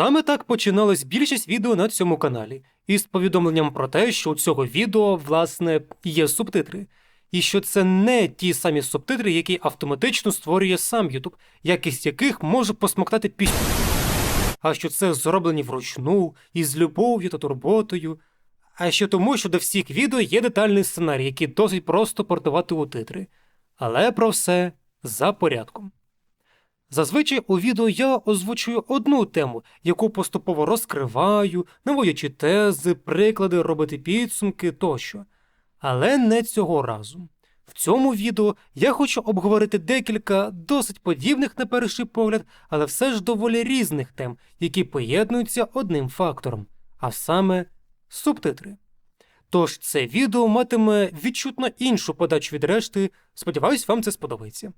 Саме так починалась більшість відео на цьому каналі, із повідомленням про те, що у цього відео, власне, є субтитри, і що це не ті самі субтитри, які автоматично створює сам YouTube, якість яких може посмоктати пісню, а що це зроблені вручну, із любов'ю та турботою. А ще тому, що до всіх відео є детальний сценарій, який досить просто портувати у титри. Але про все за порядком. Зазвичай у відео я озвучую одну тему, яку поступово розкриваю, наводячи тези, приклади, робити підсумки тощо. Але не цього разу. В цьому відео я хочу обговорити декілька досить подібних на перший погляд, але все ж доволі різних тем, які поєднуються одним фактором, а саме субтитри. Тож це відео матиме відчутно іншу подачу від решти, сподіваюсь, вам це сподобається.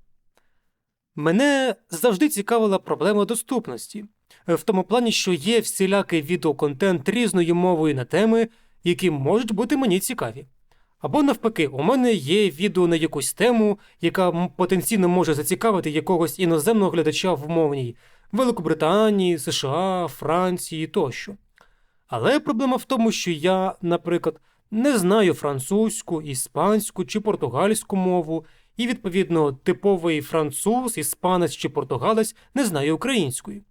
Мене завжди цікавила проблема доступності, е, в тому плані, що є всілякий відеоконтент різною мовою на теми, які можуть бути мені цікаві. Або навпаки, у мене є відео на якусь тему, яка потенційно може зацікавити якогось іноземного глядача в мовній Великобританії, США, Франції тощо. Але проблема в тому, що я, наприклад, не знаю французьку, іспанську чи португальську мову, і, відповідно, типовий француз, іспанець чи португалець не знає української.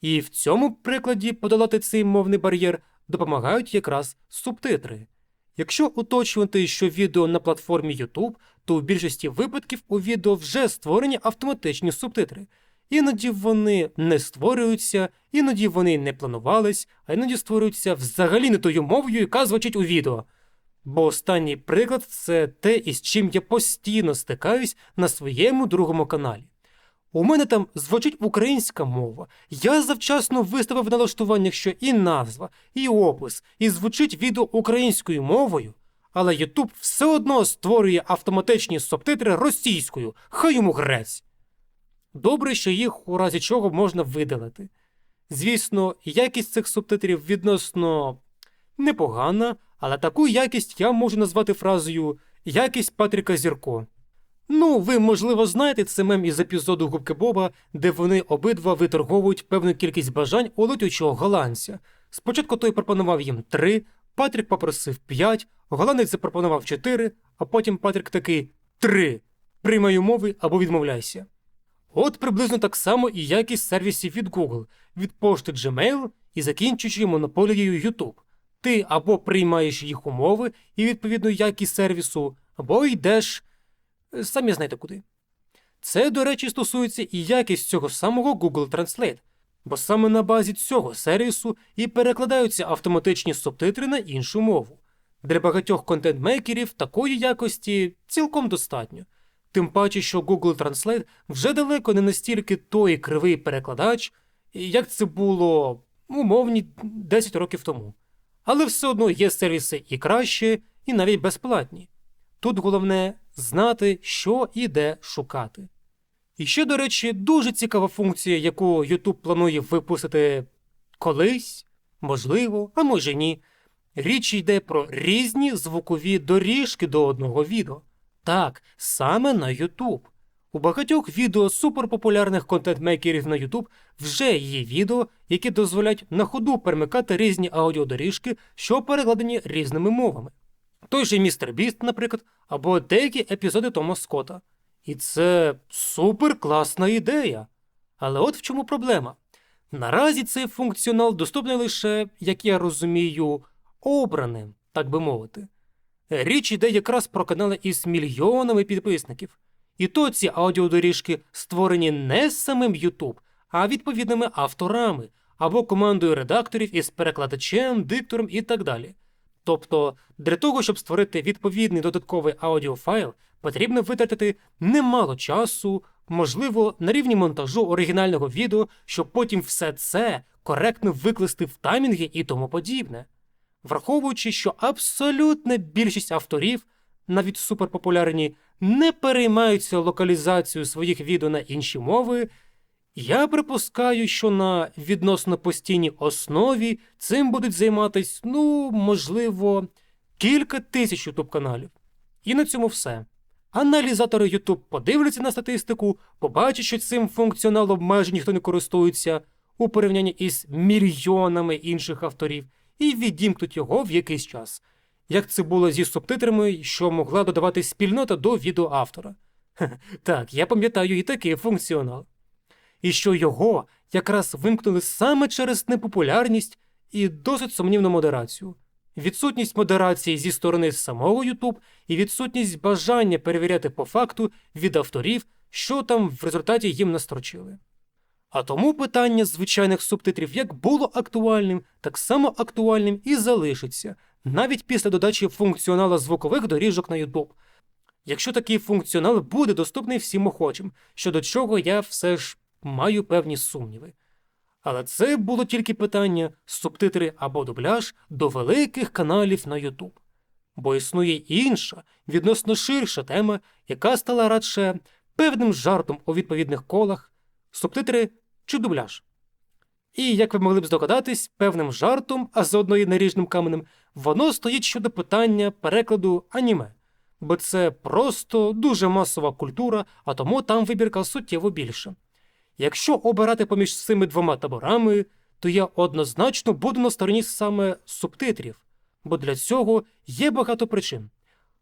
І в цьому прикладі подолати цей мовний бар'єр допомагають якраз субтитри. Якщо уточнювати, що відео на платформі YouTube, то в більшості випадків у відео вже створені автоматичні субтитри. Іноді вони не створюються, іноді вони не планувались, а іноді створюються взагалі не тою мовою, яка звучить у відео. Бо останній приклад це те, із чим я постійно стикаюсь на своєму другому каналі. У мене там звучить українська мова. Я завчасно виставив в налаштуваннях, що і назва, і опис, і звучить відео українською мовою, але YouTube все одно створює автоматичні субтитри російською, хай йому грець. Добре, що їх у разі чого можна видалити. Звісно, якість цих субтитрів відносно непогана, але таку якість я можу назвати фразою якість Патріка Зірко. Ну, ви, можливо, знаєте це мем із епізоду Губки Боба, де вони обидва виторговують певну кількість бажань у летючого голландця. Спочатку той пропонував їм три, Патрік попросив п'ять, голландець запропонував чотири, а потім Патрік такий три. Приймай умови або відмовляйся. От приблизно так само і якість сервісів від Google, від пошти Gmail і закінчуючи монополією YouTube. Ти або приймаєш їх умови і відповідно якість сервісу, або йдеш е, самі знаєте куди. Це, до речі, стосується і якість цього самого Google Translate, бо саме на базі цього сервісу і перекладаються автоматичні субтитри на іншу мову. Для багатьох контент-мейкерів такої якості цілком достатньо. Тим паче, що Google Translate вже далеко не настільки той кривий перекладач, як це було умовні 10 років тому. Але все одно є сервіси і кращі, і навіть безплатні. Тут головне знати, що і де шукати. І ще, до речі, дуже цікава функція, яку YouTube планує випустити колись, можливо, а може ні. Річ йде про різні звукові доріжки до одного відео. Так, саме на YouTube. У багатьох відео суперпопулярних контент-мейкерів на YouTube вже є відео, які дозволяють на ходу перемикати різні аудіодоріжки, що перекладені різними мовами. Той же містер Біст, наприклад, або деякі епізоди Тома Скотта. І це супер класна ідея. Але от в чому проблема. Наразі цей функціонал доступний лише, як я розумію, обраним, так би мовити. Річ йде якраз про канали із мільйонами підписників. І то ці аудіодоріжки створені не самим YouTube, а відповідними авторами або командою редакторів із перекладачем, диктором і так далі. Тобто, для того, щоб створити відповідний додатковий аудіофайл, потрібно витратити немало часу, можливо, на рівні монтажу оригінального відео, щоб потім все це коректно викласти в таймінги і тому подібне. Враховуючи, що абсолютна більшість авторів, навіть суперпопулярні, не переймаються локалізацією своїх відео на інші мови, я припускаю, що на відносно постійній основі цим будуть займатись, ну, можливо, кілька тисяч YouTube каналів. І на цьому все. Аналізатори YouTube подивляться на статистику, побачать, що цим функціоналом майже ніхто не користується, у порівнянні із мільйонами інших авторів і відімкнуть його в якийсь час, як це було зі субтитрами, що могла додавати спільнота до відеоавтора. Хе, Так, я пам'ятаю і такий функціонал. І що його якраз вимкнули саме через непопулярність і досить сумнівну модерацію. Відсутність модерації зі сторони самого YouTube і відсутність бажання перевіряти по факту від авторів, що там в результаті їм настрочили. А тому питання звичайних субтитрів як було актуальним, так само актуальним і залишиться, навіть після додачі функціонала звукових доріжок на YouTube. Якщо такий функціонал буде доступний всім охочим, щодо чого я все ж маю певні сумніви. Але це було тільки питання субтитри або дубляж до великих каналів на YouTube. Бо існує інша, відносно ширша тема, яка стала радше певним жартом у відповідних колах субтитри чи дубляж. І, як ви могли б здогадатись, певним жартом, а заодно і наріжним каменем, воно стоїть щодо питання перекладу аніме, бо це просто дуже масова культура, а тому там вибірка суттєво більша. Якщо обирати поміж цими двома таборами, то я однозначно буду на стороні саме субтитрів, бо для цього є багато причин.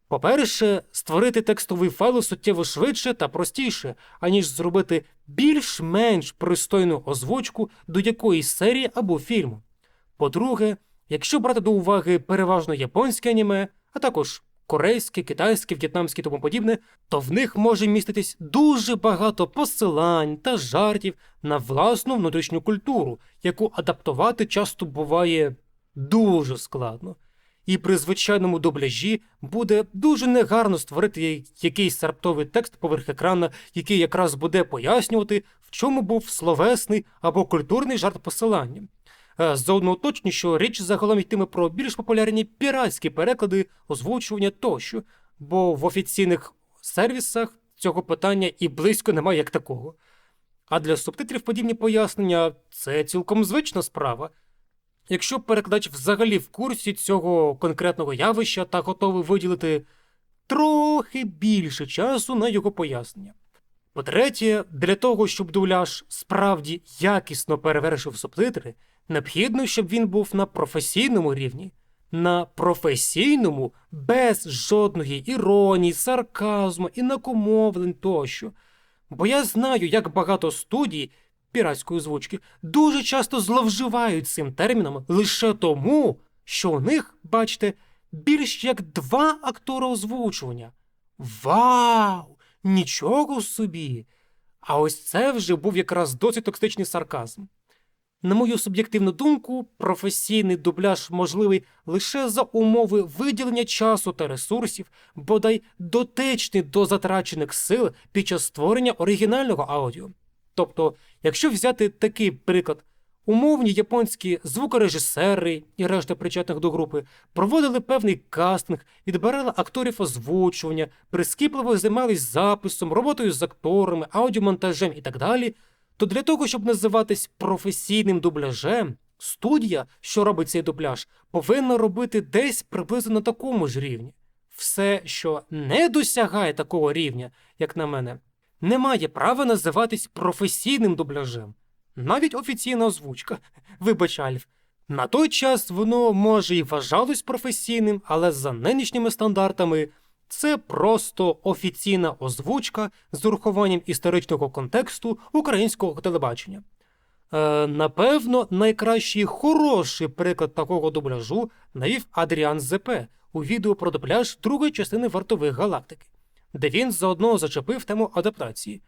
По-перше, створити текстовий файл суттєво швидше та простіше, аніж зробити більш-менш пристойну озвучку до якоїсь серії або фільму. По-друге, якщо брати до уваги переважно японське аніме, а також корейське, китайське, в'єтнамське тому подібне, то в них може міститись дуже багато посилань та жартів на власну внутрішню культуру, яку адаптувати часто буває дуже складно. І при звичайному дубляжі буде дуже негарно створити якийсь раптовий текст поверх екрана, який якраз буде пояснювати, в чому був словесний або культурний жарт посилання. Е, Заодно уточню, що річ загалом йтиме про більш популярні піратські переклади, озвучування тощо, бо в офіційних сервісах цього питання і близько немає як такого. А для субтитрів подібні пояснення це цілком звична справа. Якщо перекладач взагалі в курсі цього конкретного явища та готовий виділити трохи більше часу на його пояснення. По-третє, для того, щоб дубляж справді якісно перевершив субтитри, необхідно, щоб він був на професійному рівні, на професійному, без жодної іронії, сарказму, інакомовлень тощо. Бо я знаю, як багато студій піратської озвучки дуже часто зловживають цим терміном лише тому, що у них, бачите, більш як два актори озвучування. Вау! Нічого собі! А ось це вже був якраз досить токсичний сарказм. На мою суб'єктивну думку, професійний дубляж можливий лише за умови виділення часу та ресурсів, бодай дотичний до затрачених сил під час створення оригінального аудіо. Тобто, якщо взяти такий приклад, умовні японські звукорежисери і решта причетних до групи проводили певний кастинг, відбирали акторів озвучування, прискіпливо займались записом, роботою з акторами, аудіомонтажем і так далі, то для того, щоб називатись професійним дубляжем, студія, що робить цей дубляж, повинна робити десь приблизно на такому ж рівні. Все, що не досягає такого рівня, як на мене, не має права називатись професійним дубляжем. Навіть офіційна озвучка, вибач, Альф. На той час воно може і вважалось професійним, але за нинішніми стандартами це просто офіційна озвучка з урахуванням історичного контексту українського телебачення. Е, напевно, найкращий хороший приклад такого дубляжу навів Адріан ЗП у відео про дубляж другої частини вартових галактики, де він заодно зачепив тему адаптації.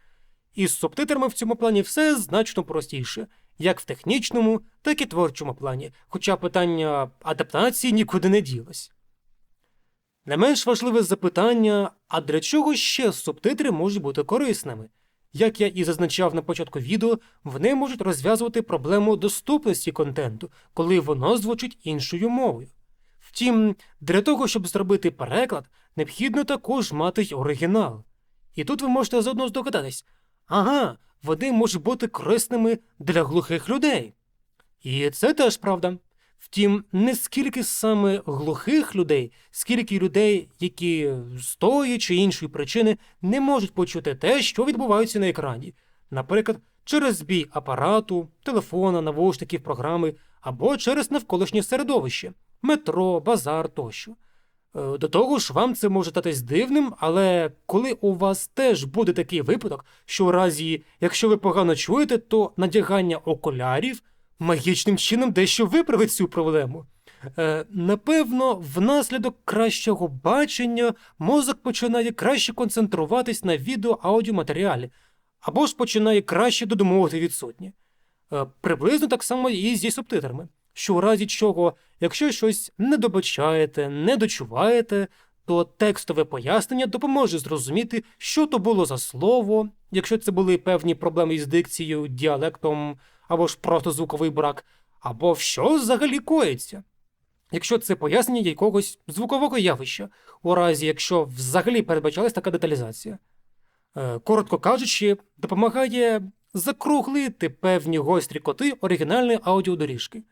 І з субтитрами в цьому плані все значно простіше, як в технічному, так і творчому плані, хоча питання адаптації нікуди не ділось. Не менш важливе запитання: а для чого ще субтитри можуть бути корисними? Як я і зазначав на початку відео, вони можуть розв'язувати проблему доступності контенту, коли воно звучить іншою мовою. Втім, для того, щоб зробити переклад, необхідно також мати й оригінал. І тут ви можете заодно здогадатись, ага, вони можуть бути корисними для глухих людей. І це теж правда. Втім, не скільки саме глухих людей, скільки людей, які з тої чи іншої причини не можуть почути те, що відбувається на екрані. Наприклад, через збій апарату, телефона, навушників, програми або через навколишнє середовище метро, базар тощо. Е, До того ж, вам це може статись дивним, але коли у вас теж буде такий випадок, що у разі, якщо ви погано чуєте, то надягання окулярів магічним чином дещо виправить цю проблему. Е, напевно, внаслідок кращого бачення мозок починає краще концентруватись на відео-аудіоматеріалі, або ж починає краще додумовувати відсутнє. Е, приблизно так само і зі субтитрами, що у разі чого, якщо щось не добачаєте, не дочуваєте, то текстове пояснення допоможе зрозуміти, що то було за слово, якщо це були певні проблеми із дикцією, діалектом або ж просто звуковий брак, або що взагалі коїться. Якщо це пояснення якогось звукового явища, у разі якщо взагалі передбачалась така деталізація. Е, Коротко кажучи, допомагає закруглити певні гострі коти оригінальної аудіодоріжки.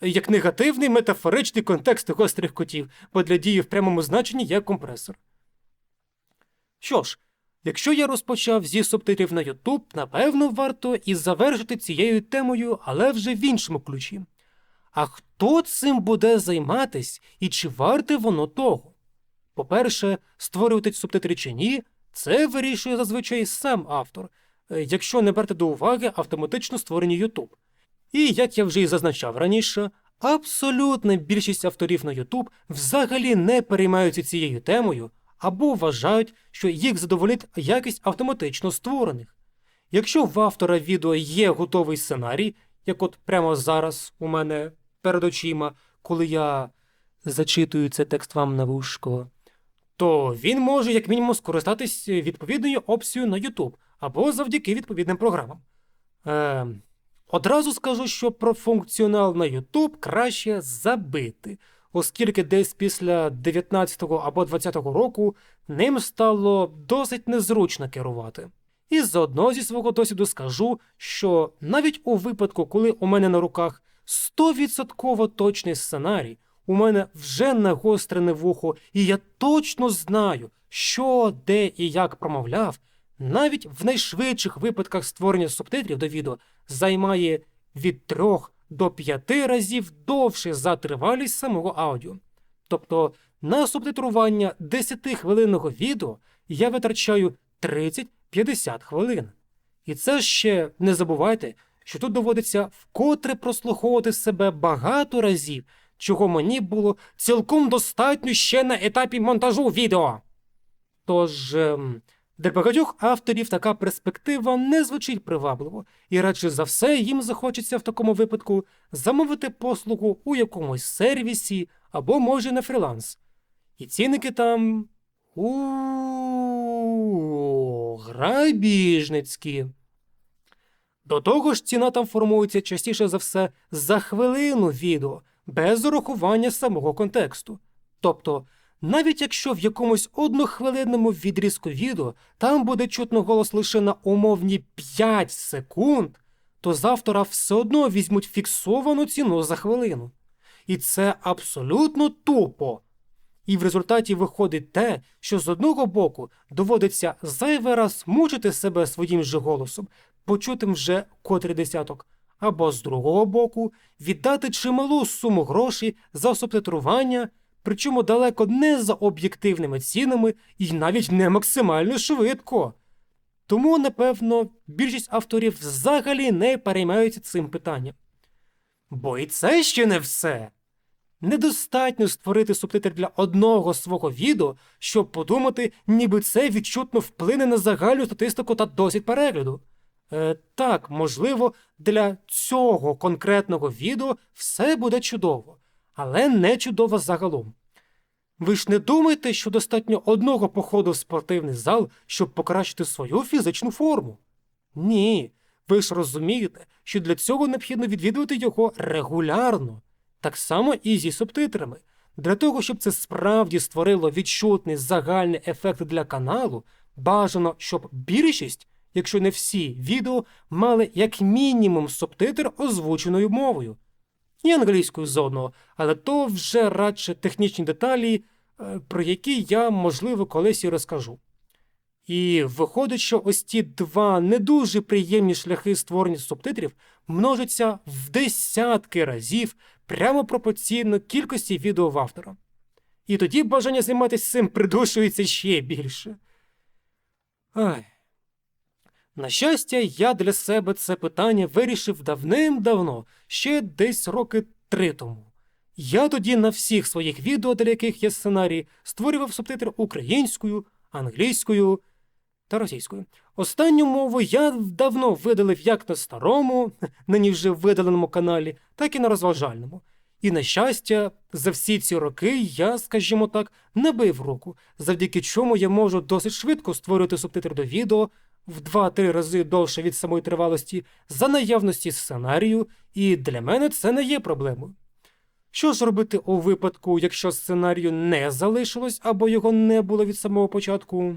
Як негативний метафоричний контекст гострих котів, бо для дії в прямому значенні як компресор. Що ж, якщо я розпочав зі субтитрів на YouTube, напевно, варто і завершити цією темою, але вже в іншому ключі. А хто цим буде займатись і чи варте воно того? По-перше, створювати субтитри чи ні, це вирішує зазвичай сам автор, е, якщо не брати до уваги автоматично створені YouTube. І як я вже і зазначав раніше, абсолютна більшість авторів на YouTube взагалі не переймаються цією темою або вважають, що їх задоволить якість автоматично створених. Якщо в автора відео є готовий сценарій, як от прямо зараз у мене перед очима, коли я зачитую цей текст вам на вушко, то він може як мінімум скористатись відповідною опцією на YouTube або завдяки відповідним програмам. Е, одразу скажу, що про функціонал на YouTube краще забити, оскільки десь після 19-го або 20-го року ним стало досить незручно керувати. І заодно зі свого досвіду скажу, що навіть у випадку, коли у мене на руках 100% точний сценарій, у мене вже нагострене вухо, і я точно знаю, що, де і як промовляв, навіть в найшвидших випадках створення субтитрів до відео займає від 3 до 5 разів довше за тривалість самого аудіо. Тобто на субтитрування 10-хвилинного відео я витрачаю 30-50 хвилин. І це ще не забувайте, що тут доводиться вкотре прослуховувати себе багато разів, чого мені було цілком достатньо ще на етапі монтажу відео. Тож ем, для багатьох авторів така перспектива не звучить привабливо, і радше за все їм захочеться в такому випадку замовити послугу у якомусь сервісі або може на фріланс. І цінники там у грабіжницькі. До того ж, ціна там формується частіше за все за хвилину відео, без урахування самого контексту. Тобто, навіть якщо в якомусь однохвилинному відрізку відео там буде чутно голос лише на умовні 5 секунд, то з автора все одно візьмуть фіксовану ціну за хвилину. І це абсолютно тупо. І в результаті виходить те, що з одного боку доводиться зайвий раз мучити себе своїм же голосом, почутим вже котрий десяток, або з другого боку віддати чималу суму грошей за субтитрування, причому далеко не за об'єктивними цінами і навіть не максимально швидко. Тому, напевно, більшість авторів взагалі не переймаються цим питанням. Бо і це ще не все. Недостатньо створити субтитр для одного свого відео, щоб подумати, ніби це відчутно вплине на загальну статистику та досвід перегляду. Е, так, можливо, для цього конкретного відео все буде чудово, але не чудово загалом. Ви ж не думаєте, що достатньо одного походу в спортивний зал, щоб покращити свою фізичну форму? Ні, ви ж розумієте, що для цього необхідно відвідувати його регулярно. Так само і зі субтитрами. Для того, щоб це справді створило відчутний загальний ефект для каналу, бажано, щоб більшість, якщо не всі, відео мали як мінімум субтитр озвученою мовою. І англійською зону, але то вже радше технічні деталі, е, про які я, можливо, колись і розкажу. І виходить, що ось ті два не дуже приємні шляхи створення субтитрів множаться в десятки разів прямо пропорційно кількості відео в автора. І тоді бажання займатися цим придушується ще більше. Ай. На щастя, я для себе це питання вирішив давним-давно, ще десь роки три тому. Я тоді на всіх своїх відео, для яких є сценарій, створював субтитри українською, англійською та російською. Останню мову я давно видалив як на старому, нині вже видаленому каналі, так і на розважальному. І, на щастя, за всі ці роки я, скажімо так, набив руку, завдяки чому я можу досить швидко створювати субтитри до відео в 2-3 рази довше від самої тривалості, за наявності сценарію, і для мене це не є проблемою. Що ж робити у випадку, якщо сценарію не залишилось або його не було від самого початку?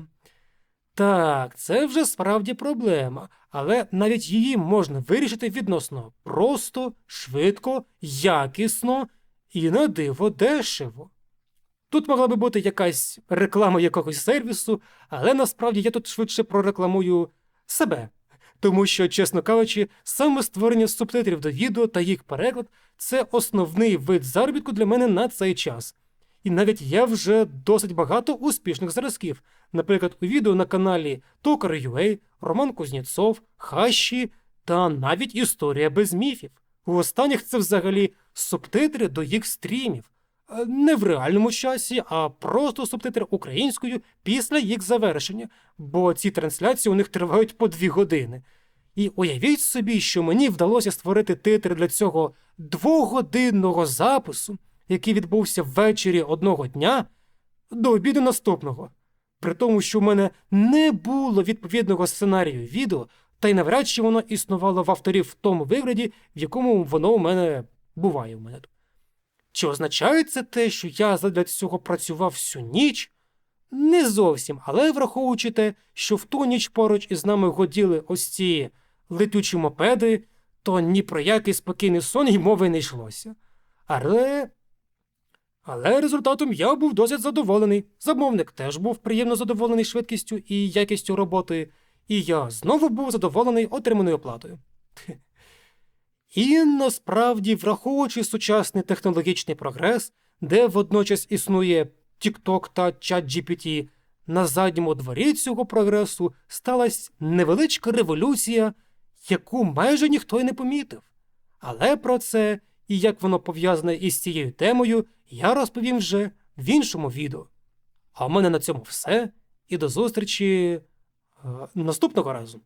Так, це вже справді проблема, але навіть її можна вирішити відносно просто, швидко, якісно і на диво дешево. Тут могла би бути якась реклама якогось сервісу, але насправді я тут швидше прорекламую себе. Тому що, чесно кажучи, саме створення субтитрів до відео та їх переклад це основний вид заробітку для мене на цей час. І навіть є вже досить багато успішних зразків. Наприклад, у відео на каналі Токар.ua, Роман Кузнєцов, Хащі та навіть Історія без міфів. У останніх це взагалі субтитри до їх стрімів. Е, Не в реальному часі, а просто субтитри українською після їх завершення, бо ці трансляції у них тривають по дві години. І уявіть собі, що мені вдалося створити титри для цього двогодинного запису, який відбувся ввечері одного дня до обіду наступного. При тому, що в мене не було відповідного сценарію відео, та й навряд чи воно існувало в авторів в тому вигляді, в якому воно у мене буває в мене. Чи означає це те, що я задля цього працював всю ніч? Не зовсім, але враховуючи те, що в ту ніч поруч із нами годіли ось ці летючі мопеди, то ні про який спокійний сон й мови не йшлося. Але. Але результатом я був досить задоволений. Замовник теж був приємно задоволений швидкістю і якістю роботи, і я знову був задоволений отриманою оплатою. І насправді, враховуючи сучасний технологічний прогрес, де водночас існує TikTok та ChatGPT, на задньому дворі цього прогресу сталася невеличка революція, яку майже ніхто й не помітив. Але про це і як воно пов'язане із цією темою, я розповім вже в іншому відео. А в мене на цьому все, і до зустрічі е, наступного разу.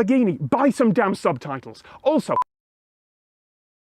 Lamborghini, buy some damn subtitles. Also,